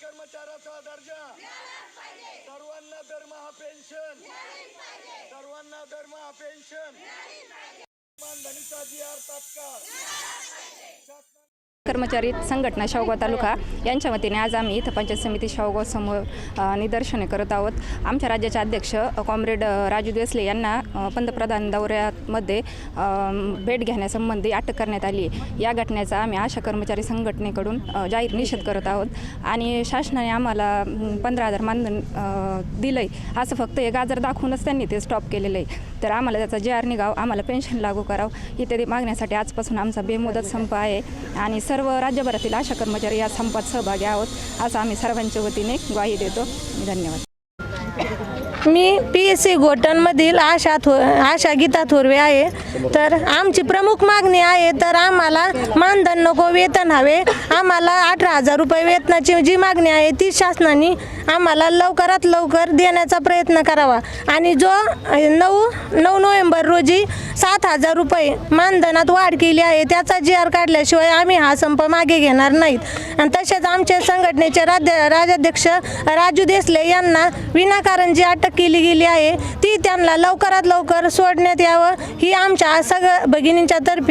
कर्मचाऱ्याचा दर्जा. सर्वांना दरमहा पेन्शन सर्वांना दरमहा पेन्शन मानधनीचा जी आर तात्काळ कर्मचारी संघटना शावगाव तालुका यांच्या वतीने आज आम्ही इथं पंचायत समिती शावगाव समोर निदर्शने करत आहोत. आमच्या राज्याचे अध्यक्ष कॉम्रेड राजू देसले यांना पंतप्रधान दौऱ्यामध्ये भेट घेण्यासंबंधी अटक करण्यात आली आहे. या घटनेचा आम्ही आशा कर्मचारी संघटनेकडून जाहीर निषेध करत आहोत. आणि शासनाने आम्हाला पंधरा हजार मानधन दिलं आहे असं फक्त हे गाजर दाखवूनच त्यांनी ते स्टॉप केलेलं आहे. तर आम्हाला त्याचा जे आर निघाव आम्हाला पेन्शन लागू करावं. इत्यादी मागण्यासाठी आजपासून आमचा बेमुदत संप आहे. आणि सर्व राज्यभरातील आशा कर्मचारी या संपात सहभागी आहोत. असं आम्ही सर्वांच्या वतीने ग्वाही देतो. धन्यवाद. मी पी एस सी गोटनमधील आशा थो आशा गीता थोरवे आहे. तर आमची प्रमुख मागणी आहे तर आम्हाला मानधन नको वेतन हवे. आम्हाला अठरा हजार रुपये वेतनाची जी मागणी आहे ती शासनाने आम्हाला लवकरात लवकर देण्याचा प्रयत्न करावा. आणि जो नऊ नऊ नोव्हेंबर रोजी सात हजार रुपये मानधनात वाढ केली आहे त्याचा जी आर काढल्याशिवाय आम्ही हा संप मागे घेणार नाहीत. आणि तसेच आमच्या संघटनेचे राज्य राजाध्यक्ष राजू देसले यांना विनाकारण जी अटक केली गेली आहे. ती त्यांना लवकरात लवकर सोडण्यात यावं ही आमच्या सगळ्या भगिनींच्या तर्फे